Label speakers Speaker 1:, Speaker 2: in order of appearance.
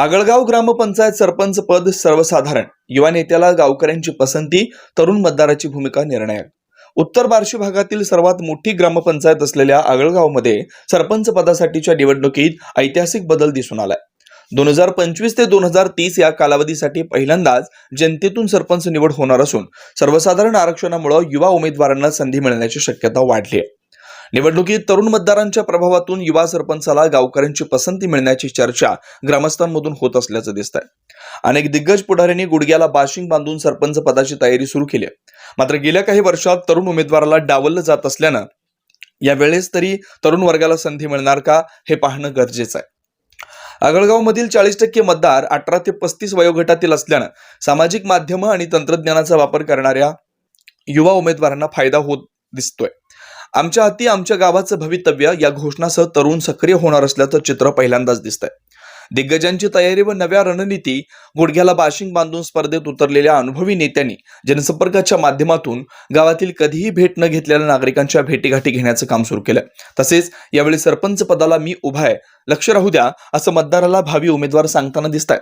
Speaker 1: आगळगाव ग्रामपंचायत सरपंच पद सर्वसाधारण. युवा नेत्याला गावकऱ्यांची पसंती तरुण मतदाराची भूमिका निर्णायक. उत्तर बार्शी भागातील सर्वात मोठी ग्रामपंचायत असलेल्या आगळगावमध्ये सरपंच पदासाठीच्या निवडणुकीत ऐतिहासिक बदल दिसून आलाय. दोन हजार पंचवीस ते दोन हजार तीस या कालावधीसाठी पहिल्यांदाच जनतेतून सरपंच निवड होणार असून सर्वसाधारण आरक्षणामुळे युवा उमेदवारांना संधी मिळण्याची शक्यता वाढली आहे. निवडणुकीत तरुण मतदारांच्या प्रभावातून युवा सरपंचाला गावकऱ्यांची पसंती मिळण्याची चर्चा ग्रामस्थांमधून होत असल्याचं दिसत आहे अनेक दिग्गज पुढाऱ्यांनी गुडघ्याला बाशिंग बांधून सरपंच पदाची तयारी सुरू केली मात्र गेल्या काही वर्षात तरुण उमेदवाराला डावललं जात असल्यानं यावेळेस तरी तरुण वर्गाला संधी मिळणार का हे पाहणं गरजेचं आहे. आगळगावमधील चाळीस टक्के मतदार अठरा ते पस्तीस वयोगटातील असल्यानं सामाजिक माध्यमं आणि तंत्रज्ञानाचा वापर करणाऱ्या युवा उमेदवारांना फायदा होत दिसतोय. आमच्या हाती आमच्या गावाचं भवितव्य या घोषणासह तरुण सक्रिय होणार असल्याचं चित्र पहिल्यांदाच दिसतंय. दिग्गजांची तयारी व नव्या रणनीती गुडघ्याला बाशिंग बांधून स्पर्धेत उतरलेल्या अनुभवी नेत्यांनी जनसंपर्काच्या माध्यमातून गावातील कधीही भेट न घेतलेल्या नागरिकांच्या भेटीगाठी घेण्याचं काम सुरू केलं तसेच यावेळी सरपंच पदाला मी उभा आहे. लक्ष राहू द्या असं मतदाराला भावी उमेदवार सांगताना दिसत आहे